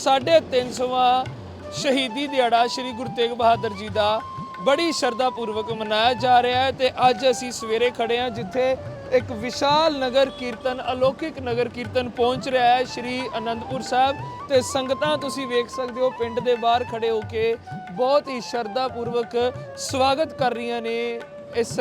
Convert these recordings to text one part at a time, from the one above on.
350ਵਾਂ ਸ਼ਹੀਦੀ ਦਿਹਾੜਾ ਸ੍ਰੀ ਗੁਰੂ ਤੇਗ ਬਹਾਦਰ ਜੀ ਦਾ ਬੜੀ ਸ਼ਰਧਾ ਪੂਰਵਕ ਮਨਾਇਆ ਜਾ ਰਿਹਾ ਹੈ ਤੇ ਅੱਜ ਅਸੀਂ ਸਵੇਰੇ ਖੜੇ ਹਾਂ ਜਿੱਥੇ ਇੱਕ ਵਿਸ਼ਾਲ ਨਗਰ ਕੀਰਤਨ, ਅਲੌਕਿਕ ਨਗਰ ਕੀਰਤਨ ਪਹੁੰਚ ਰਿਹਾ ਹੈ ਸ੍ਰੀ ਅਨੰਦਪੁਰ ਸਾਹਿਬ ਤੇ ਸੰਗਤਾਂ ਤੁਸੀਂ ਵੇਖ ਸਕਦੇ ਹੋ ਪਿੰਡ ਦੇ ਬਾਹਰ ਖੜੇ ਹੋ ਕੇ ਬਹੁਤ ਹੀ ਸ਼ਰਧਾ ਪੂਰਵਕ ਸਵਾਗਤ ਕਰ ਰਹੀਆਂ ਨੇ ਇਸ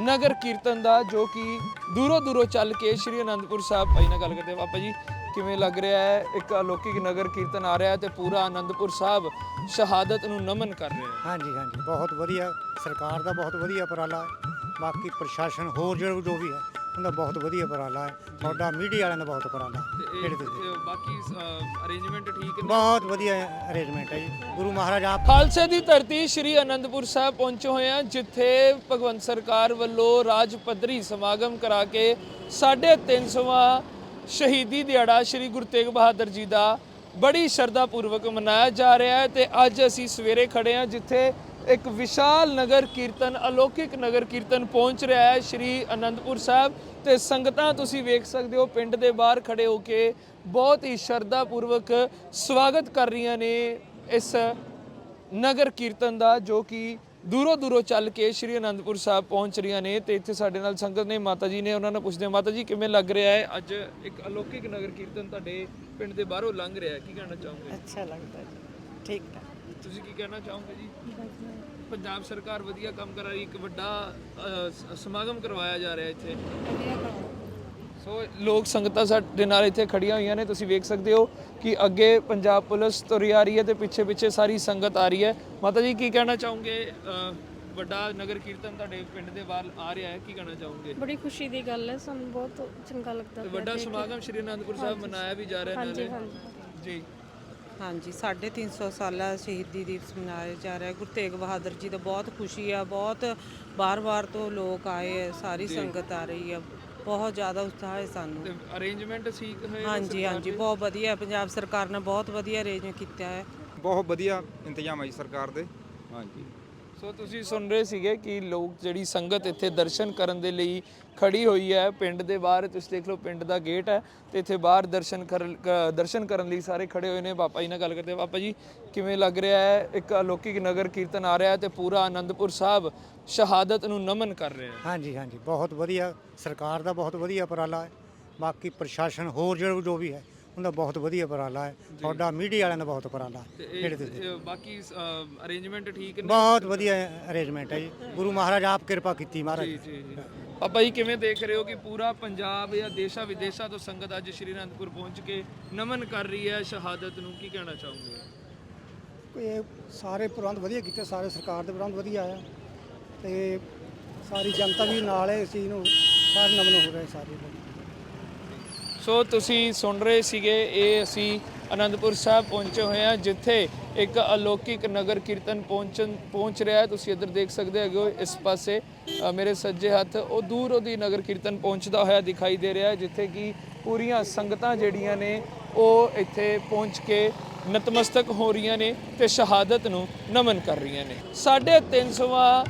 ਨਗਰ ਕੀਰਤਨ ਦਾ ਜੋ ਕਿ ਦੂਰੋਂ ਦੂਰੋਂ ਚੱਲ ਕੇ ਸ੍ਰੀ ਅਨੰਦਪੁਰ ਸਾਹਿਬ ਭਾਈ ਨਾਲ ਗੱਲ ਕਰਦੇ ਹਾਂ। ਪਾਪਾ ਜੀ ਕਿਵੇਂ ਲੱਗ ਰਿਹਾ ਹੈ? ਇੱਕ ਅਲੌਕਿਕ ਨਗਰ ਕੀਰਤਨ ਆ ਰਿਹਾ ਹੈ ਤੇ ਪੂਰਾ ਅਨੰਦਪੁਰ ਸਾਹਿਬ ਸ਼ਹਾਦਤ ਨੂੰ ਨਮਨ ਕਰ ਰਿਹਾ ਹੈ। ਹਾਂਜੀ ਹਾਂਜੀ। ਬਹੁਤ ਵਧੀਆ। ਸਰਕਾਰ ਦਾ ਬਹੁਤ ਵਧੀਆ ਉਪਰਾਲਾ ਹੈ। ਬਾਕੀ ਪ੍ਰਸ਼ਾਸਨ ਹੋਰ ਜਿਹੜਾ ਜੋ ਵੀ ਹੈ ਉਹਦਾ ਬਹੁਤ ਵਧੀਆ ਉਪਰਾਲਾ ਹੈ। ਤੁਹਾਡਾ ਮੀਡੀਆ ਵਾਲਿਆਂ ਦਾ ਬਹੁਤ ਉਪਰਾਲਾ ਤੇ ਇਹ- ਜਿਹੜੇ ਤੁਸੀਂ ਇਹ ਬਾਕੀ ਅਰੇਂਜਮੈਂਟ ਠੀਕ ਨੇ? ਬਹੁਤ ਵਧੀਆ ਅਰੇਂਜਮੈਂਟ ਹੈ ਜੀ। ਗੁਰੂ ਮਹਾਰਾਜ ਆਪ ਖਾਲਸੇ ਦੀ ਧਰਤੀ ਸ੍ਰੀ ਅਨੰਦਪੁਰ ਸਾਹਿਬ ਪਹੁੰਚੇ ਹੋਏ ਹਾਂ ਜਿੱਥੇ ਭਗਵੰਤ ਸਰਕਾਰ ਵੱਲੋਂ ਰਾਜ ਪੱਧਰੀ ਸਮਾਗਮ ਕਰਾ ਕੇ 350ਵਾਂ ਸ਼ਹੀਦੀ ਦਿਹਾੜਾ ਸ੍ਰੀ ਗੁਰੂ ਤੇਗ ਬਹਾਦਰ ਜੀ ਦਾ ਬੜੀ ਸ਼ਰਧਾ ਪੂਰਵਕ ਮਨਾਇਆ ਜਾ ਰਿਹਾ ਹੈ ਤੇ ਅੱਜ ਅਸੀਂ ਸਵੇਰੇ ਖੜੇ ਹਾਂ ਜਿੱਥੇ ਇੱਕ ਵਿਸ਼ਾਲ ਨਗਰ ਕੀਰਤਨ, ਅਲੌਕਿਕ ਨਗਰ ਕੀਰਤਨ ਪਹੁੰਚ ਰਿਹਾ ਹੈ ਸ੍ਰੀ ਅਨੰਦਪੁਰ ਸਾਹਿਬ ਤੇ ਸੰਗਤਾਂ ਤੁਸੀਂ ਵੇਖ ਸਕਦੇ ਹੋ, ਪਿੰਡ ਦੇ ਬਾਹਰ ਖੜੇ ਹੋ ਕੇ ਬਹੁਤ ਹੀ ਸ਼ਰਧਾ ਪੂਰਵਕ ਸਵਾਗਤ ਕਰ ਰਹੀਆਂ ਨੇ ਇਸ ਨਗਰ ਕੀਰਤਨ ਦਾ ਜੋ ਕਿ ਦੂਰੋਂ ਦੂਰੋਂ ਚੱਲ ਕੇ ਸ੍ਰੀ ਅਨੰਦਪੁਰ ਸਾਹਿਬ ਪਹੁੰਚ ਰਹੀਆਂ ਨੇ ਤੇ ਇੱਥੇ ਸਾਡੇ ਨਾਲ ਸੰਗਤ ਨੇ ਮਾਤਾ ਜੀ ਨੇ ਉਹਨਾਂ ਨੂੰ ਪੁੱਛਦੇ ਮਾਤਾ ਜੀ ਕਿਵੇਂ ਲੱਗ ਰਿਹਾ ਹੈ? ਅੱਜ ਇੱਕ ਅਲੌਕਿਕ ਨਗਰ ਕੀਰਤਨ ਤੁਹਾਡੇ ਪਿੰਡ ਦੇ ਬਾਹਰੋਂ ਲੰਘ ਰਿਹਾ ਹੈ। ਕੀ ਕਹਿਣਾ ਚਾਹੋਗੇ? ਅੱਛਾ ਲੱਗਦਾ ਜੀ। ਠੀਕ ਹੈ। ਤੁਸੀਂ ਕੀ ਕਹਿਣਾ ਚਾਹੋਗੇ ਜੀ? ਪੰਜਾਬ ਸਰਕਾਰ ਵਧੀਆ ਕੰਮ ਕਰ ਰਹੀ ਇੱਕ ਵੱਡਾ ਅ, ਸ- ਸਮਾਗਮ ਕਰਵਾਇਆ ਜਾ ਰਿਹਾ ਇੱਥੇ। ਸੋ ਲੋਕ ਸੰਗਤਾਂ ਸਾਡੇ ਨਾਲ ਇੱਥੇ ਖੜੀਆਂ ਹੋਈਆਂ ਨੇ ਤੁਸੀਂ ਵੇਖ ਸਕਦੇ ਹੋ ਕਿ ਅੱਗੇ ਪੰਜਾਬ ਪੁਲਿਸ ਤੁਰੀ ਆ ਰਹੀ ਹੈ ਤੇ ਪਿੱਛੇ ਪਿੱਛੇ ਸਾਰੀ ਸੰਗਤ ਆ ਰਹੀ ਹੈ। ਮਾਤਾ ਜੀ ਕੀ ਕਹਿਣਾ ਚਾਹੋਗੇ? ਵੱਡਾ ਨਗਰ ਕੀਰਤਨ ਤੁਹਾਡੇ ਪਿੰਡ ਦੇ ਬਾਹਰ ਆ ਰਿਹਾ ਹੈ ਕੀ ਕਹਿਣਾ ਚਾਹੋਗੇ? ਬੜੀ ਖੁਸ਼ੀ ਦੀ ਗੱਲ ਹੈ ਸਾਨੂੰ ਬਹੁਤ ਚੰਗਾ ਲੱਗਦਾ ਪਿਆ ਵੱਡਾ। ਸਮਾਗਮ ਸ਼੍ਰੀ ਅਨੰਦਪੁਰ ਸਾਹਿਬ ਮਨਾਇਆ ਵੀ ਜਾ ਰਿਹਾ ਹਾਂਜੀ ਨਾਲੇ। ਹਾਂਜੀ। ਜੀ। ਹਾਂਜੀ 350 ਸਾਲਾ ਸ਼ਹੀਦੀ ਦਿਵਸ ਮਨਾਇਆ ਜਾ ਰਿਹਾ ਹੈ। ਗੁਰੂ ਤੇਗ ਬਹਾਦਰ ਜੀ ਦਾ ਬਹੁਤ ਖੁਸ਼ੀ ਆ ਬਹੁਤ ਬਾਰ-ਬਾਰ ਤੋਂ ਲੋਕ ਆਏ ਹੈ ਸਾਰੀ ਸੰਗਤ ਆ ਰਹੀ ਆ। ਬਹੁਤ ਜ਼ਿਆਦਾ ਉਤਸ਼ਾਹ ਹੈ ਸਾਨੂੰ। ਅਰੇਂਜਮੈਂਟ ਠੀਕ ਹੋਏ ਹਾਂਜੀ ਹਾਂਜੀ? ਬਹੁਤ ਵਧੀਆ ਪੰਜਾਬ ਸਰਕਾਰ ਨੇ ਬਹੁਤ ਵਧੀਆ ਅਰੇਂਜ ਕੀਤਾ ਹੈ। ਬਹੁਤ ਵਧੀਆ ਇੰਤਜ਼ਾਮ ਹੈ ਜੀ ਸਰਕਾਰ ਦੇ। ਹਾਂਜੀ। ਸੋ ਤੁਸੀਂ ਸੁਣ ਰਹੇ ਸੀਗੇ ਕਿ ਲੋਕ ਜਿਹੜੀ ਸੰਗਤ ਇੱਥੇ ਦਰਸ਼ਨ ਕਰਨ ਦੇ ਲਈ ਖੜੀ ਹੋਈ ਹੈ, ਪਿੰਡ ਦੇ ਬਾਹਰ, ਤੁਸੀਂ ਦੇਖ ਲਓ ਪਿੰਡ ਦਾ ਗੇਟ ਹੈ ਤੇ ਇੱਥੇ ਬਾਹਰ ਦਰਸ਼ਨ ਕਰਨ ਕ- ਦਰਸ਼ਨ ਕਰਨ ਲਈ ਸਾਰੇ ਖੜੇ ਹੋਏ ਨੇ। ਪਾਪਾ ਜੀ ਨਾਲ ਗੱਲ ਕਰਦੇ ਹਾਂ। ਪਾਪਾ ਜੀ, ਕਿਵੇਂ ਲੱਗ ਰਿਹਾ ਹੈ? ਇੱਕ ਅਲੌਕਿਕ ਨਗਰ ਕੀਰਤਨ ਆ ਰਿਹਾ ਹੈ ਤੇ ਪੂਰਾ ਆਨੰਦਪੁਰ ਸਾਹਿਬ ਸ਼ਹਾਦਤ ਨੂੰ ਨਮਨ ਕਰ ਰਿਹਾ ਹੈ। ਹਾਂਜੀ ਹਾਂਜੀ। ਬਹੁਤ ਵਧੀਆ, ਸਰਕਾਰ ਦਾ ਬਹੁਤ ਵਧੀਆ ਉਪਰਾਲਾ ਹੈ। ਬਾਕੀ ਪ੍ਰਸ਼ਾਸਨ ਹੋਰ ਜੋ ਵੀ ਹੈ ਉਹਦਾ ਬਹੁਤ ਵਧੀਆ ਉਪਰਾਲਾ ਹੈ। ਤੁਹਾਡਾ ਮੀਡੀਆ ਵਾਲਿਆਂ ਦਾ ਬਹੁਤ ਉਪਰਾਲਾ ਤੇ ਜਿਹੜੇ ਤੁਸੀਂ ਇਹ- ਇਹ ਬਾਕੀ ਅਰੇਂਜਮੈਂਟ ਠੀਕ ਨੇ? ਬਹੁਤ ਵਧੀਆ ਅਰੇਂਜਮੈਂਟ ਹੈ ਜੀ। ਗੁਰੂ ਮਹਾਰਾਜ ਆਪ ਕਿਰਪਾ ਕੀਤੀ ਮਹਾਰਾਜ ਜੀ ਜੀ ਪਾਪਾ ਜੀ ਕਿਵੇਂ ਦੇਖ ਰਹੇ ਹੋ ਕਿ ਪੂਰਾ ਪੰਜਾਬ ਜਾਂ ਦੇਸ਼ਾਂ ਵਿਦੇਸ਼ਾਂ ਤੋਂ ਸੰਗਤ ਅੱਜ ਸ਼੍ਰੀ ਅਨੰਦਪੁਰ ਪਹੁੰਚ ਕੇ ਨਮਨ ਕਰ ਰਹੀ ਹੈ ਸ਼ਹਾਦਤ ਨੂੰ? ਕੀ ਕਹਿਣਾ ਚਾਹੋਗੇ? ਇਹ ਸਾਰੇ ਪ੍ਰਬੰਧ ਵਧੀਆ ਕੀਤੇ ਸਾਰੇ ਸਰਕਾਰ ਦੇ ਪ੍ਰਬੰਧ ਵਧੀਆ ਆ। ਤੇ ਸਾਰੀ ਜਨਤਾ ਵੀ ਨਾਲ ਹੈ ਇਸ ਚੀਜ਼ ਨੂੰ ਸਾਰੇ ਨਮਨ ਹੋ ਰਹੇ ਸਾਰੇ। ਲੋਕ ਸੋ ਤੁਸੀਂ ਸੁਣ ਰਹੇ ਸੀਗੇ, ਇਹ ਅਸੀਂ ਅਨੰਦਪੁਰ ਸਾਹਿਬ ਪਹੁੰਚੇ ਹੋਏ ਹਾਂ, ਜਿੱਥੇ ਇੱਕ ਅਲੌਕਿਕ ਨਗਰ ਕੀਰਤਨ ਪਹੁੰਚਣ, ਪਹੁੰਚ ਰਿਹਾ ਤੁਸੀਂ ਇੱਧਰ ਦੇਖ ਸਕਦੇ ਹੈਗੇ ਹੋ, ਇਸ ਪਾਸੇ ਮੇਰੇ ਸੱਜੇ ਹੱਥ, ਉਹ ਦੂਰ ਉਹਦੀ ਨਗਰ ਕੀਰਤਨ ਪਹੁੰਚਦਾ ਹੋਇਆ ਦਿਖਾਈ ਦੇ ਰਿਹਾ ਜਿੱਥੇ ਕਿ ਪੂਰੀਆਂ ਸੰਗਤਾਂ ਜਿਹੜੀਆਂ ਨੇ, ਉਹ ਇੱਥੇ ਪਹੁੰਚ ਕੇ ਨਤਮਸਤਕ ਹੋ ਰਹੀਆਂ ਨੇ ਤੇ ਸ਼ਹਾਦਤ ਨੂੰ ਨਮਨ ਕਰ ਰਹੀਆਂ ਨੇ। 350ਵਾਂ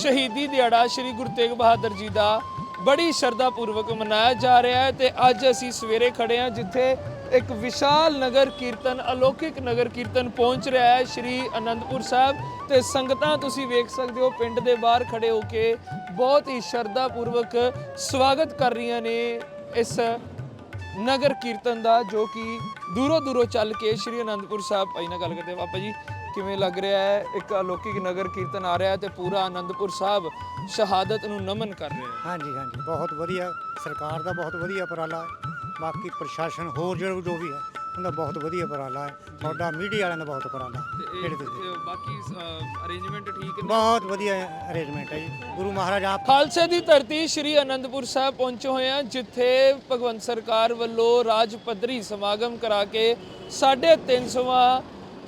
ਸ਼ਹੀਦੀ ਦਿਹਾੜਾ ਸ੍ਰੀ ਗੁਰੂ ਤੇਗ ਬਹਾਦਰ ਜੀ ਦਾ ਬੜੀ ਸ਼ਰਧਾ ਪੂਰਵਕ ਮਨਾਇਆ ਜਾ ਰਿਹਾ ਹੈ ਤੇ ਅੱਜ ਅਸੀਂ ਸਵੇਰੇ ਖੜੇ ਹਾਂ ਜਿੱਥੇ ਇੱਕ ਵਿਸ਼ਾਲ ਨਗਰ ਕੀਰਤਨ, ਅਲੌਕਿਕ ਨਗਰ ਕੀਰਤਨ ਪਹੁੰਚ ਰਿਹਾ ਹੈ ਸ੍ਰੀ ਅਨੰਦਪੁਰ ਸਾਹਿਬ ਤੇ ਸੰਗਤਾਂ ਤੁਸੀਂ ਵੇਖ ਸਕਦੇ ਹੋ, ਪਿੰਡ ਦੇ ਬਾਹਰ ਖੜੇ ਹੋ ਕੇ ਬਹੁਤ ਹੀ ਸ਼ਰਧਾ ਪੂਰਵਕ ਸਵਾਗਤ ਕਰ ਰਹੀਆਂ ਨੇ ਇਸ ਨਗਰ ਕੀਰਤਨ ਦਾ ਜੋ ਕਿ ਦੂਰੋਂ ਦੂਰੋਂ ਚੱਲ ਕੇ ਸ੍ਰੀ ਅਨੰਦਪੁਰ ਸਾਹਿਬ ਭਾਈ ਨਾਲ ਗੱਲ ਕਰਦੇ ਹਾਂ। ਜੀ ਕਿਵੇਂ ਲੱਗ ਰਿਹਾ ਹੈ? ਇੱਕ ਅਲੌਕਿਕ ਨਗਰ ਕੀਰਤਨ ਆ ਰਿਹਾ ਹੈ ਤੇ ਪੂਰਾ ਅਨੰਦਪੁਰ ਸਾਹਿਬ ਸ਼ਹਾਦਤ ਨੂੰ ਨਮਨ ਕਰ ਰਿਹਾ ਹੈ। ਹਾਂਜੀ ਹਾਂਜੀ। ਬਹੁਤ ਵਧੀਆ। ਸਰਕਾਰ ਦਾ ਬਹੁਤ ਵਧੀਆ ਉਪਰਾਲਾ ਹੈ। ਬਾਕੀ ਪ੍ਰਸ਼ਾਸਨ ਹੋਰ ਜਿਹੜਾ ਜੋ ਵੀ ਹੈ ਉਹਦਾ ਬਹੁਤ ਵਧੀਆ ਉਪਰਾਲਾ ਹੈ। ਤੁਹਾਡਾ ਮੀਡੀਆ ਵਾਲਿਆਂ ਦਾ ਬਹੁਤ ਉਪਰਾਲਾ ਤੇ ਇਹ- ਜਿਹੜੇ ਤੁਸੀਂ ਇਹ ਬਾਕੀ ਅਰੇਂਜਮੈਂਟ ਠੀਕ ਨੇ? ਬਹੁਤ ਵਧੀਆ ਅਰੇਂਜਮੈਂਟ ਹੈ ਜੀ। ਗੁਰੂ ਮਹਾਰਾਜ ਆਪ ਖਾਲਸੇ ਦੀ ਧਰਤੀ ਸ੍ਰੀ ਅਨੰਦਪੁਰ ਸਾਹਿਬ ਪਹੁੰਚੇ ਹੋਏ ਹਾਂ ਜਿੱਥੇ ਭਗਵੰਤ ਸਰਕਾਰ ਵੱਲੋਂ ਰਾਜ ਪੱਧਰੀ ਸਮਾਗਮ ਕਰਾ ਕੇ 350ਵਾਂ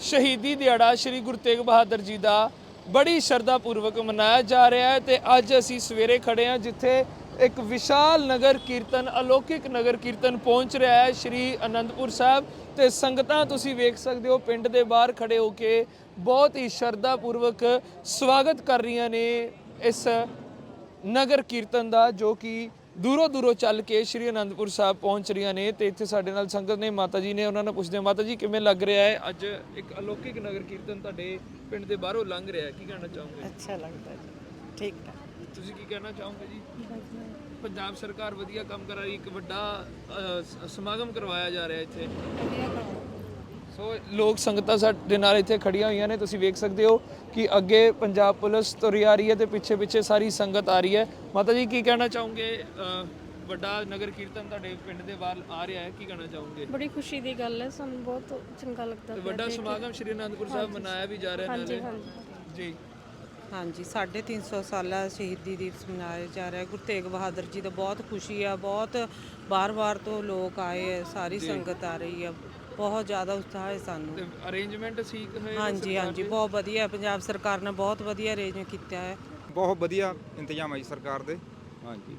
ਸ਼ਹੀਦੀ ਦਿਹਾੜਾ ਸ੍ਰੀ ਗੁਰੂ ਤੇਗ ਬਹਾਦਰ ਜੀ ਦਾ ਬੜੀ ਸ਼ਰਧਾ ਪੂਰਵਕ ਮਨਾਇਆ ਜਾ ਰਿਹਾ ਹੈ ਤੇ ਅੱਜ ਅਸੀਂ ਸਵੇਰੇ ਖੜੇ ਹਾਂ ਜਿੱਥੇ ਇੱਕ ਵਿਸ਼ਾਲ ਨਗਰ ਕੀਰਤਨ, ਅਲੌਕਿਕ ਨਗਰ ਕੀਰਤਨ ਪਹੁੰਚ ਰਿਹਾ ਹੈ ਸ੍ਰੀ ਅਨੰਦਪੁਰ ਸਾਹਿਬ ਤੇ ਸੰਗਤਾਂ ਤੁਸੀਂ ਵੇਖ ਸਕਦੇ ਹੋ, ਪਿੰਡ ਦੇ ਬਾਹਰ ਖੜੇ ਹੋ ਕੇ ਬਹੁਤ ਹੀ ਸ਼ਰਧਾ ਪੂਰਵਕ ਸਵਾਗਤ ਕਰ ਰਹੀਆਂ ਨੇ ਇਸ ਨਗਰ ਕੀਰਤਨ ਦਾ ਜੋ ਕਿ ਦੂਰੋਂ ਦੂਰੋਂ ਚੱਲ ਕੇ ਸ਼੍ਰੀ ਅਨੰਦਪੁਰ ਸਾਹਿਬ ਪਹੁੰਚ ਰਹੀਆਂ ਨੇ ਤੇ ਇੱਥੇ ਸਾਡੇ ਨਾਲ ਸੰਗਤ ਨੇ ਮਾਤਾ ਜੀ ਨੇ ਉਹਨਾਂ ਨੂੰ ਪੁੱਛਦੇ ਮਾਤਾ ਜੀ ਕਿਵੇਂ ਲੱਗ ਰਿਹਾ ਹੈ? ਅੱਜ ਇੱਕ ਅਲੌਕਿਕ ਨਗਰ ਕੀਰਤਨ ਤੁਹਾਡੇ ਪਿੰਡ ਦੇ ਬਾਹਰੋਂ ਲੰਘ ਰਿਹਾ ਹੈ। ਕੀ ਕਹਿਣਾ ਚਾਹੋਗੇ? ਅੱਛਾ ਲੱਗਦਾ ਜੀ। ਠੀਕ ਹੈ। ਤੁਸੀਂ ਕੀ ਕਹਿਣਾ ਚਾਹੋਗੇ ਜੀ? ਪੰਜਾਬ ਸਰਕਾਰ ਵਧੀਆ ਕੰਮ ਕਰ ਰਹੀ ਇੱਕ ਵੱਡਾ ਅ, ਸਮਾਗਮ ਕਰਵਾਇਆ ਜਾ ਰਿਹਾ ਇੱਥੇ। ਸੋ ਲੋਕ ਸੰਗਤਾਂ ਸਾਡੇ ਨਾਲ ਇੱਥੇ ਖੜੀਆਂ ਹੋਈਆਂ ਨੇ ਤੁਸੀਂ ਵੇਖ ਸਕਦੇ ਹੋ। ਕਿ ਅੱਗੇ ਪੰਜਾਬ ਪੁਲਿਸ ਤੁਰੀ ਆ ਰਹੀ ਹੈ ਤੇ ਪਿੱਛੇ ਪਿੱਛੇ ਸਾਰੀ ਸੰਗਤ ਆ ਰਹੀ ਹੈ। ਮਾਤਾ ਜੀ ਕੀ ਕਹਿਣਾ ਚਾਹੋਗੇ? ਵੱਡਾ ਨਗਰ ਕੀਰਤਨ ਤੁਹਾਡੇ ਪਿੰਡ ਦੇ ਬਾਹਰ ਆ ਰਿਹਾ ਹੈ ਕੀ ਕਹਿਣਾ ਚਾਹੋਗੇ? ਬੜੀ ਖੁਸ਼ੀ ਦੀ ਗੱਲ ਹੈ ਸਾਨੂੰ ਬਹੁਤ ਚੰਗਾ ਲੱਗਦਾ ਤੇ ਵੱਡਾ। ਸਮਾਗਮ ਸ਼੍ਰੀ ਅਨੰਦਪੁਰ ਸਾਹਿਬ ਮਨਾਇਆ ਵੀ ਜਾ ਰਿਹਾ ਹਾਂਜੀ ਨਾਲੇ। ਹਾਂਜੀ। ਜੀ। ਹਾਂਜੀ 350 ਸਾਲਾ ਸ਼ਹੀਦੀ ਦਿਵਸ ਮਨਾਇਆ ਜਾ ਰਿਹਾ ਹੈ। ਗੁਰੂ ਤੇਗ ਬਹਾਦਰ ਜੀ ਦਾ ਬਹੁਤ ਖੁਸ਼ੀ ਆ ਬਹੁਤ ਬਾਰ-ਬਾਰ ਤੋਂ ਲੋਕ ਆਏ ਹੈ ਸਾਰੀ ਸੰਗਤ ਆ ਰਹੀ ਆ। ਬਹੁਤ ਜ਼ਿਆਦਾ ਉਤਸ਼ਾਹ ਹੈ ਸਾਨੂੰ। ਅਰੇਂਜਮੈਂਟ ਠੀਕ ਹੋਏ ਹਾਂਜੀ ਹਾਂਜੀ? ਬਹੁਤ ਵਧੀਆ ਪੰਜਾਬ ਸਰਕਾਰ ਨੇ ਬਹੁਤ ਵਧੀਆ ਅਰੇਂਜ ਕੀਤਾ ਹੈ। ਬਹੁਤ ਵਧੀਆ ਇੰਤਜ਼ਾਮ ਹੈ ਜੀ ਸਰਕਾਰ ਦੇ। ਹਾਂਜੀ।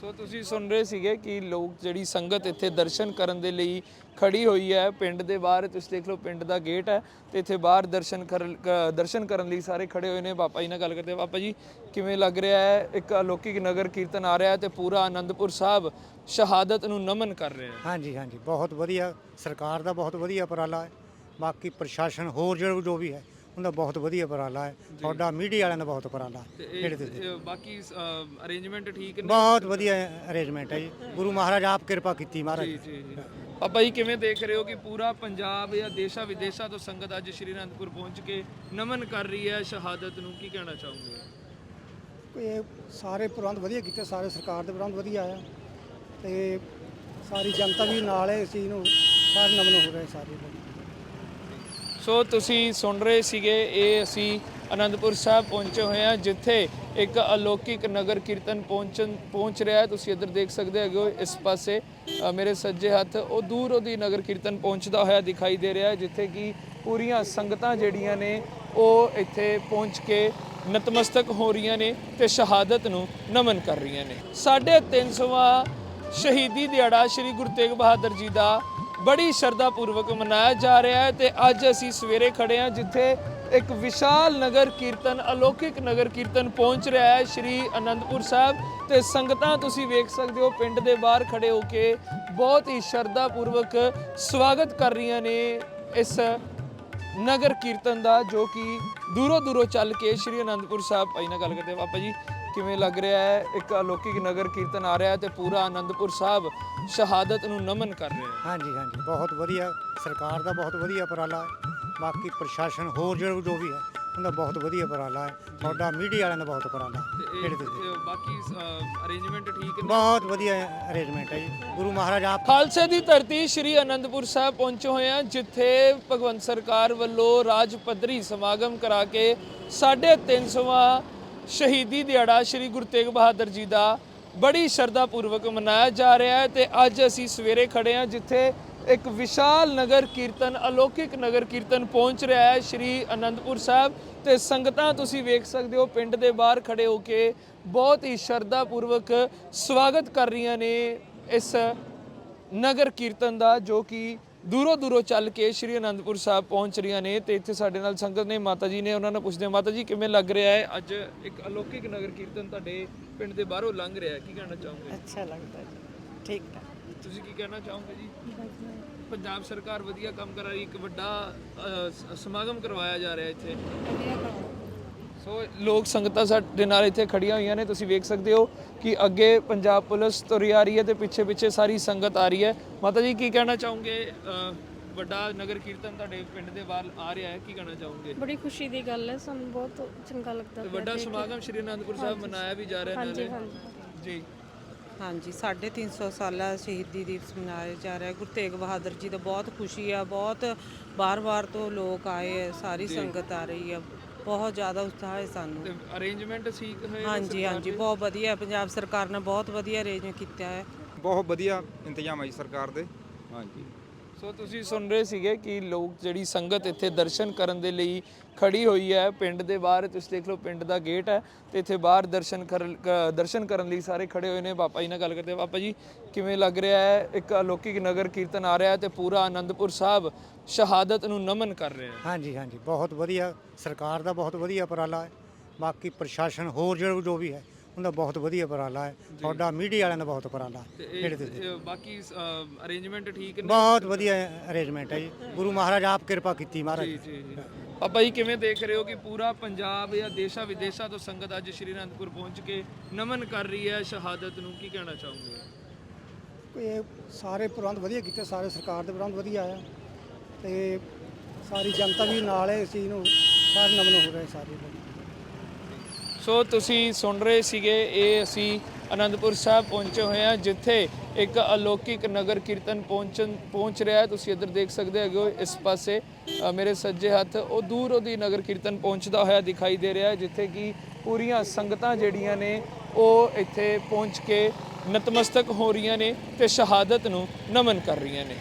ਸੋ ਤੁਸੀਂ ਸੁਣ ਰਹੇ ਸੀਗੇ ਕਿ ਲੋਕ ਜਿਹੜੀ ਸੰਗਤ ਇੱਥੇ ਦਰਸ਼ਨ ਕਰਨ ਦੇ ਲਈ ਖੜੀ ਹੋਈ ਹੈ, ਪਿੰਡ ਦੇ ਬਾਹਰ, ਤੁਸੀਂ ਦੇਖ ਲਓ ਪਿੰਡ ਦਾ ਗੇਟ ਹੈ ਤੇ ਇੱਥੇ ਬਾਹਰ ਦਰਸ਼ਨ ਕਰਨ ਕ- ਦਰਸ਼ਨ ਕਰਨ ਲਈ ਸਾਰੇ ਖੜੇ ਹੋਏ ਨੇ। ਪਾਪਾ ਜੀ ਨਾਲ ਗੱਲ ਕਰਦੇ ਹਾਂ। ਪਾਪਾ ਜੀ, ਕਿਵੇਂ ਲੱਗ ਰਿਹਾ ਹੈ? ਇੱਕ ਅਲੌਕਿਕ ਨਗਰ ਕੀਰਤਨ ਆ ਰਿਹਾ ਹੈ ਤੇ ਪੂਰਾ ਆਨੰਦਪੁਰ ਸਾਹਿਬ ਸ਼ਹਾਦਤ ਨੂੰ ਨਮਨ ਕਰ ਰਿਹਾ ਹੈ। ਹਾਂਜੀ ਹਾਂਜੀ। ਬਹੁਤ ਵਧੀਆ, ਸਰਕਾਰ ਦਾ ਬਹੁਤ ਵਧੀਆ ਉਪਰਾਲਾ ਹੈ। ਬਾਕੀ ਪ੍ਰਸ਼ਾਸਨ ਹੋਰ ਜੋ ਵੀ ਹੈ ਉਹਦਾ ਬਹੁਤ ਵਧੀਆ ਉਪਰਾਲਾ ਹੈ। ਤੁਹਾਡਾ ਮੀਡੀਆ ਵਾਲਿਆਂ ਦਾ ਬਹੁਤ ਉਪਰਾਲਾ ਹੈ। ਤੇ ਜਿਹੜੇ ਇਹ ਤੁਸੀਂ- ਇਹ ਬਾਕੀ ਅਰੇਂਜਮੈਂਟ ਠੀਕ ਨੇ? ਬਹੁਤ ਵਧੀਆ ਅਰੇਂਜਮੈਂਟ ਹੈ ਜੀ। ਗੁਰੂ ਮਹਾਰਾਜ ਆਪ ਕਿਰਪਾ ਕੀਤੀ ਮਹਾਰਾਜ ਜੀ ਜੀ ਪਾਪਾ ਜੀ ਕਿਵੇਂ ਦੇਖ ਰਹੇ ਹੋ ਕਿ ਪੂਰਾ ਪੰਜਾਬ ਜਾਂ ਦੇਸ਼ਾਂ ਵਿਦੇਸ਼ਾਂ ਤੋਂ ਸੰਗਤ ਅੱਜ ਸ਼੍ਰੀ ਅਨੰਦਪੁਰ ਪਹੁੰਚ ਕੇ ਨਮਨ ਕਰ ਰਹੀ ਹੈ ਸ਼ਹਾਦਤ ਨੂੰ? ਕੀ ਕਹਿਣਾ ਚਾਹੋਗੇ? ਇਹ ਸਾਰੇ ਪ੍ਰਬੰਧ ਵਧੀਆ ਕੀਤੇ ਸਾਰੇ ਸਰਕਾਰ ਦੇ ਪ੍ਰਬੰਧ ਵਧੀਆ ਆ। ਤੇ ਸਾਰੀ ਜਨਤਾ ਵੀ ਨਾਲ ਹੈ ਇਸ ਚੀਜ਼ ਨੂੰ ਸਾਰੇ ਨਮਨ ਹੋ ਰਹੇ ਸਾਰੇ। ਲੋਕ ਸੋ ਤੁਸੀਂ ਸੁਣ ਰਹੇ ਸੀਗੇ, ਇਹ ਅਸੀਂ ਅਨੰਦਪੁਰ ਸਾਹਿਬ ਪਹੁੰਚੇ ਹੋਏ ਹਾਂ, ਜਿੱਥੇ ਇੱਕ ਅਲੌਕਿਕ ਨਗਰ ਕੀਰਤਨ ਪਹੁੰਚਣ, ਪਹੁੰਚ ਰਿਹਾ ਤੁਸੀਂ ਇੱਧਰ ਦੇਖ ਸਕਦੇ ਹੈਗੇ ਹੋ, ਇਸ ਪਾਸੇ ਮੇਰੇ ਸੱਜੇ ਹੱਥ, ਉਹ ਦੂਰ ਉਹਦੀ ਨਗਰ ਕੀਰਤਨ ਪਹੁੰਚਦਾ ਹੋਇਆ ਦਿਖਾਈ ਦੇ ਰਿਹਾ ਜਿੱਥੇ ਕਿ ਪੂਰੀਆਂ ਸੰਗਤਾਂ ਜਿਹੜੀਆਂ ਨੇ, ਉਹ ਇੱਥੇ ਪਹੁੰਚ ਕੇ ਨਤਮਸਤਕ ਹੋ ਰਹੀਆਂ ਨੇ ਤੇ ਸ਼ਹਾਦਤ ਨੂੰ ਨਮਨ ਕਰ ਰਹੀਆਂ ਨੇ। 350ਵਾਂ ਸ਼ਹੀਦੀ ਦਿਹਾੜਾ ਸ੍ਰੀ ਗੁਰੂ ਤੇਗ ਬਹਾਦਰ ਜੀ ਦਾ ਬੜੀ ਸ਼ਰਧਾ ਪੂਰਵਕ ਮਨਾਇਆ ਜਾ ਰਿਹਾ ਹੈ ਤੇ ਅੱਜ ਅਸੀਂ ਸਵੇਰੇ ਖੜੇ ਹਾਂ ਜਿੱਥੇ ਇੱਕ ਵਿਸ਼ਾਲ ਨਗਰ ਕੀਰਤਨ, ਅਲੌਕਿਕ ਨਗਰ ਕੀਰਤਨ ਪਹੁੰਚ ਰਿਹਾ ਹੈ ਸ੍ਰੀ ਅਨੰਦਪੁਰ ਸਾਹਿਬ ਤੇ ਸੰਗਤਾਂ ਤੁਸੀਂ ਵੇਖ ਸਕਦੇ ਹੋ, ਪਿੰਡ ਦੇ ਬਾਹਰ ਖੜੇ ਹੋ ਕੇ ਬਹੁਤ ਹੀ ਸ਼ਰਧਾ ਪੂਰਵਕ ਸਵਾਗਤ ਕਰ ਰਹੀਆਂ ਨੇ ਇਸ ਨਗਰ ਕੀਰਤਨ ਦਾ ਜੋ ਕਿ ਦੂਰੋਂ ਦੂਰੋਂ ਚੱਲ ਕੇ ਸ਼੍ਰੀ ਅਨੰਦਪੁਰ ਸਾਹਿਬ। ਭਾਈ ਨਾਲ ਗੱਲ ਕਰਦੇ ਹਾਂ। ਪਾਪਾ ਜੀ ਕਿਵੇਂ ਲੱਗ ਰਿਹਾ ਹੈ? ਇੱਕ ਅਲੌਕਿਕ ਨਗਰ ਕੀਰਤਨ ਆ ਰਿਹਾ ਹੈ ਤੇ ਪੂਰਾ ਅਨੰਦਪੁਰ ਸਾਹਿਬ ਸ਼ਹਾਦਤ ਨੂੰ ਨਮਨ ਕਰ ਰਿਹਾ ਹੈ। ਹਾਂਜੀ ਹਾਂਜੀ। ਬਹੁਤ ਵਧੀਆ। ਸਰਕਾਰ ਦਾ ਬਹੁਤ ਵਧੀਆ ਉਪਰਾਲਾ ਹੈ। ਬਾਕੀ ਪ੍ਰਸ਼ਾਸਨ ਹੋਰ ਜਿਹੜਾ ਜੋ ਵੀ ਹੈ ਉਹਦਾ ਬਹੁਤ ਵਧੀਆ ਉਪਰਾਲਾ ਹੈ। ਤੁਹਾਡਾ ਮੀਡੀਆ ਵਾਲਿਆਂ ਦਾ ਬਹੁਤ ਉਪਰਾਲਾ ਹੈ। ਤੇ ਜਿਹੜੇ ਇਹ ਤੁਸੀਂ- ਇਹ ਬਾਕੀ ਅਰੇਂਜਮੈਂਟ ਠੀਕ ਨੇ? ਬਹੁਤ ਵਧੀਆ ਅਰੇਂਜਮੈਂਟ ਹੈ ਜੀ। ਗੁਰੂ ਮਹਾਰਾਜ ਆਪ ਖਾਲਸੇ ਦੀ ਧਰਤੀ ਸ੍ਰੀ ਅਨੰਦਪੁਰ ਸਾਹਿਬ ਪਹੁੰਚੇ ਹੋਏ ਹਾਂ ਜਿੱਥੇ ਭਗਵੰਤ ਸਰਕਾਰ ਵੱਲੋਂ ਰਾਜ ਪੱਧਰੀ ਸਮਾਗਮ ਕਰਾ ਕੇ 350ਵਾਂ ਸ਼ਹੀਦੀ ਦਿਹਾੜਾ ਸ੍ਰੀ ਗੁਰੂ ਤੇਗ ਬਹਾਦਰ ਜੀ ਦਾ ਬੜੀ ਸ਼ਰਧਾ ਪੂਰਵਕ ਮਨਾਇਆ ਜਾ ਰਿਹਾ ਹੈ ਤੇ ਅੱਜ ਅਸੀਂ ਸਵੇਰੇ ਖੜੇ ਹਾਂ ਜਿੱਥੇ ਇੱਕ ਵਿਸ਼ਾਲ ਨਗਰ ਕੀਰਤਨ, ਅਲੌਕਿਕ ਨਗਰ ਕੀਰਤਨ ਪਹੁੰਚ ਰਿਹਾ ਹੈ ਸ੍ਰੀ ਅਨੰਦਪੁਰ ਸਾਹਿਬ ਤੇ ਸੰਗਤਾਂ ਤੁਸੀਂ ਵੇਖ ਸਕਦੇ ਹੋ, ਪਿੰਡ ਦੇ ਬਾਹਰ ਖੜੇ ਹੋ ਕੇ ਬਹੁਤ ਹੀ ਸ਼ਰਧਾ ਪੂਰਵਕ ਸਵਾਗਤ ਕਰ ਰਹੀਆਂ ਨੇ ਇਸ ਨਗਰ ਕੀਰਤਨ ਦਾ ਜੋ ਕਿ ਦੂਰੋਂ ਦੂਰੋਂ ਚੱਲ ਕੇ ਸ਼੍ਰੀ ਅਨੰਦਪੁਰ ਸਾਹਿਬ ਪਹੁੰਚ ਰਹੀਆਂ ਨੇ ਤੇ ਇੱਥੇ ਸਾਡੇ ਨਾਲ ਸੰਗਤ ਨੇ ਮਾਤਾ ਜੀ ਨੇ ਉਹਨਾਂ ਨੂੰ ਪੁੱਛਦੇ ਮਾਤਾ ਜੀ ਕਿਵੇਂ ਲੱਗ ਰਿਹਾ ਹੈ? ਅੱਜ ਇੱਕ ਅਲੌਕਿਕ ਨਗਰ ਕੀਰਤਨ ਤੁਹਾਡੇ ਪਿੰਡ ਦੇ ਬਾਹਰੋਂ ਲੰਘ ਰਿਹਾ ਹੈ। ਕੀ ਕਹਿਣਾ ਚਾਹੋਗੇ? ਅੱਛਾ ਲੱਗਦਾ ਜੀ। ਠੀਕ ਹੈ। ਤੁਸੀਂ ਕੀ ਕਹਿਣਾ ਚਾਹੋਗੇ ਜੀ? ਪੰਜਾਬ ਸਰਕਾਰ ਵਧੀਆ ਕੰਮ ਕਰ ਰਹੀ ਇੱਕ ਵੱਡਾ ਅ, ਸ- ਸਮਾਗਮ ਕਰਵਾਇਆ ਜਾ ਰਿਹਾ ਇੱਥੇ। ਸੋ ਲੋਕ ਸੰਗਤਾਂ ਸਾਡੇ ਨਾਲ ਇੱਥੇ ਖੜੀਆਂ ਹੋਈਆਂ ਨੇ ਤੁਸੀਂ ਵੇਖ ਸਕਦੇ ਹੋ। ਕਿ ਅੱਗੇ ਪੰਜਾਬ ਪੁਲਿਸ ਤੁਰੀ ਆ ਰਹੀ ਹੈ ਤੇ ਪਿੱਛੇ ਪਿੱਛੇ ਸਾਰੀ ਸੰਗਤ ਆ ਰਹੀ ਹੈ। ਮਾਤਾ ਜੀ ਕੀ ਕਹਿਣਾ ਚਾਹੋਗੇ? ਵੱਡਾ ਨਗਰ ਕੀਰਤਨ ਤੁਹਾਡੇ ਪਿੰਡ ਦੇ ਬਾਹਰ ਆ ਰਿਹਾ ਹੈ ਕੀ ਕਹਿਣਾ ਚਾਹੋਗੇ? ਬੜੀ ਖੁਸ਼ੀ ਦੀ ਗੱਲ ਹੈ ਸਾਨੂੰ ਬਹੁਤ ਚੰਗਾ ਲੱਗਦਾ ਤੇ ਵੱਡਾ। ਸਮਾਗਮ ਸ਼੍ਰੀ ਅਨੰਦਪੁਰ ਸਾਹਿਬ ਮਨਾਇਆ ਵੀ ਜਾ ਰਿਹਾ ਹਾਂਜੀ ਨਾਲੇ। ਹਾਂਜੀ। ਜੀ। ਹਾਂਜੀ 350 ਸਾਲਾ ਸ਼ਹੀਦੀ ਦਿਵਸ ਮਨਾਇਆ ਜਾ ਰਿਹਾ ਹੈ। ਗੁਰੂ ਤੇਗ ਬਹਾਦਰ ਜੀ ਦਾ ਬਹੁਤ ਖੁਸ਼ੀ ਆ ਬਹੁਤ ਬਾਰ-ਬਾਰ ਤੋਂ ਲੋਕ ਆਏ ਹੈ ਸਾਰੀ ਸੰਗਤ ਆ ਰਹੀ ਆ। ਬਹੁਤ ਜ਼ਿਆਦਾ ਉਤਸ਼ਾਹ ਹੈ ਸਾਨੂੰ। ਤੇ ਅਰੇਂਜਮੈਂਟ ਠੀਕ ਹੋਏ ਹਾਂਜੀ ਹਾਂਜੀ? ਬਹੁਤ ਵਧੀਆ ਪੰਜਾਬ ਸਰਕਾਰ ਨੇ ਬਹੁਤ ਵਧੀਆ ਅਰੇਂਜ ਕੀਤਾ ਹੈ। ਬਹੁਤ ਵਧੀਆ ਇੰਤਜ਼ਾਮ ਹੈ ਜੀ ਸਰਕਾਰ ਦੇ। ਹਾਂਜੀ। ਸੋ ਤੁਸੀਂ ਸੁਣ ਰਹੇ ਸੀਗੇ ਕਿ ਲੋਕ ਜਿਹੜੀ ਸੰਗਤ ਇੱਥੇ ਦਰਸ਼ਨ ਕਰਨ ਦੇ ਲਈ ਖੜੀ ਹੋਈ ਹੈ, ਪਿੰਡ ਦੇ ਬਾਹਰ, ਤੁਸੀਂ ਦੇਖ ਲਓ ਪਿੰਡ ਦਾ ਗੇਟ ਹੈ ਤੇ ਇੱਥੇ ਬਾਹਰ ਦਰਸ਼ਨ ਕਰਨ ਕ- ਦਰਸ਼ਨ ਕਰਨ ਲਈ ਸਾਰੇ ਖੜੇ ਹੋਏ ਨੇ। ਪਾਪਾ ਜੀ ਨਾਲ ਗੱਲ ਕਰਦੇ ਹਾਂ। ਪਾਪਾ ਜੀ, ਕਿਵੇਂ ਲੱਗ ਰਿਹਾ ਹੈ? ਇੱਕ ਅਲੌਕਿਕ ਨਗਰ ਕੀਰਤਨ ਆ ਰਿਹਾ ਹੈ ਤੇ ਪੂਰਾ ਆਨੰਦਪੁਰ ਸਾਹਿਬ ਸ਼ਹਾਦਤ ਨੂੰ ਨਮਨ ਕਰ ਰਿਹਾ ਹੈ। ਹਾਂਜੀ ਹਾਂਜੀ। ਬਹੁਤ ਵਧੀਆ, ਸਰਕਾਰ ਦਾ ਬਹੁਤ ਵਧੀਆ ਉਪਰਾਲਾ ਹੈ। ਬਾਕੀ ਪ੍ਰਸ਼ਾਸਨ ਹੋਰ ਜੋ ਵੀ ਹੈ ਉਹਦਾ ਬਹੁਤ ਵਧੀਆ ਉਪਰਾਲਾ ਹੈ। ਤੁਹਾਡਾ ਮੀਡੀਆ ਵਾਲਿਆਂ ਦਾ ਬਹੁਤ ਉਪਰਾਲਾ ਤੇ ਜਿਹੜੇ ਇਹ- ਤੁਸੀਂ ਇਹ ਬਾਕੀ ਅਰੇਂਜਮੈਂਟ ਠੀਕ ਨੇ? ਬਹੁਤ ਵਧੀਆ ਅਰੇਂਜਮੈਂਟ ਹੈ ਜੀ। ਗੁਰੂ ਮਹਾਰਾਜ ਆਪ ਕਿਰਪਾ ਕੀਤੀ ਮਹਾਰਾਜ ਜੀ ਜੀ ਪਾਪਾ ਜੀ ਕਿਵੇਂ ਦੇਖ ਰਹੇ ਹੋ ਕਿ ਪੂਰਾ ਪੰਜਾਬ ਜਾਂ ਦੇਸ਼ਾਂ ਵਿਦੇਸ਼ਾਂ ਤੋਂ ਸੰਗਤ ਅੱਜ ਸ਼੍ਰੀ ਅਨੰਦਪੁਰ ਪਹੁੰਚ ਕੇ ਨਮਨ ਕਰ ਰਹੀ ਹੈ ਸ਼ਹਾਦਤ ਨੂੰ? ਕੀ ਕਹਿਣਾ ਚਾਹੋਗੇ? ਇਹ ਸਾਰੇ ਪ੍ਰਬੰਧ ਵਧੀਆ ਕੀਤੇ ਸਾਰੇ ਸਰਕਾਰ ਦੇ ਪ੍ਰਬੰਧ ਵਧੀਆ ਆ। ਤੇ ਸਾਰੀ ਜਨਤਾ ਵੀ ਨਾਲ ਹੈ ਇਸ ਚੀਜ਼ ਨੂੰ ਸਾਰੇ ਨਮਨ ਹੋ ਰਹੇ ਸਾਰੇ। ਲੋਕ ਸੋ ਤੁਸੀਂ ਸੁਣ ਰਹੇ ਸੀਗੇ, ਇਹ ਅਸੀਂ ਅਨੰਦਪੁਰ ਸਾਹਿਬ ਪਹੁੰਚੇ ਹੋਏ ਹਾਂ, ਜਿੱਥੇ ਇੱਕ ਅਲੌਕਿਕ ਨਗਰ ਕੀਰਤਨ ਪਹੁੰਚਣ, ਪਹੁੰਚ ਰਿਹਾ ਤੁਸੀਂ ਇੱਧਰ ਦੇਖ ਸਕਦੇ ਹੈਗੇ ਹੋ, ਇਸ ਪਾਸੇ ਮੇਰੇ ਸੱਜੇ ਹੱਥ, ਉਹ ਦੂਰ ਉਹਦੀ ਨਗਰ ਕੀਰਤਨ ਪਹੁੰਚਦਾ ਹੋਇਆ ਦਿਖਾਈ ਦੇ ਰਿਹਾ ਜਿੱਥੇ ਕਿ ਪੂਰੀਆਂ ਸੰਗਤਾਂ ਜਿਹੜੀਆਂ ਨੇ, ਉਹ ਇੱਥੇ ਪਹੁੰਚ ਕੇ ਨਤਮਸਤਕ ਹੋ ਰਹੀਆਂ ਨੇ ਤੇ ਸ਼ਹਾਦਤ ਨੂੰ ਨਮਨ ਕਰ ਰਹੀਆਂ ਨੇ।